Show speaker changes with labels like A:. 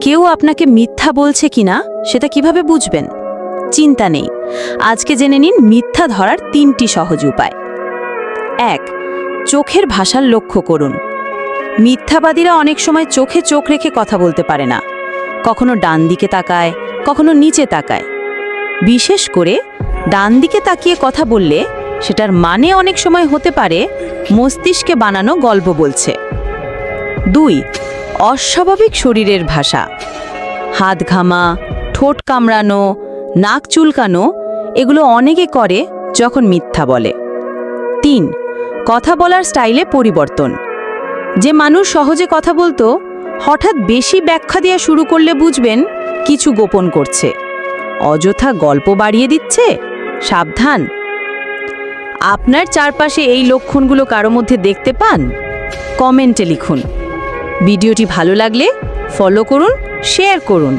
A: কেউ আপনাকে মিথ্যা বলছে কিনা সেটা কীভাবে বুঝবেন? চিন্তা নেই। আজকে জেনে নিন মিথ্যা ধরার তিনটি সহজ উপায়। এক, চোখের ভাষার লক্ষ্য করুন। মিথ্যাবাদীরা অনেক সময় চোখে চোখ রেখে কথা বলতে পারে না। কখনো ডান দিকে তাকায়, কখনো নিচে তাকায়। বিশেষ করে, ডান দিকে তাকিয়ে কথা বললে সেটার মানে অনেক সময় হতে পারে মস্তিষ্কে বানানো গল্প বলছে। দুই অস্বাভাবিক শরীরের ভাষা। হাত ঘামা, ঠোঁট কামড়ানো, নাক চুলকানো, এগুলো অনেকে করে যখন মিথ্যা বলে। তিন, কথা বলার স্টাইলে পরিবর্তন। যে মানুষ সহজে কথা বলতো, হঠাৎ বেশি ব্যাখ্যা দেওয়া শুরু করলে বুঝবেন কিছু গোপন করছে। অযথা গল্প বাড়িয়ে দিচ্ছে? সাবধান। আপনার চারপাশে এই লক্ষণগুলো কারও মধ্যে দেখতে পান? কমেন্টে লিখুন। ভিডিওটি ভালো লাগলে ফলো করুন শেয়ার করুন।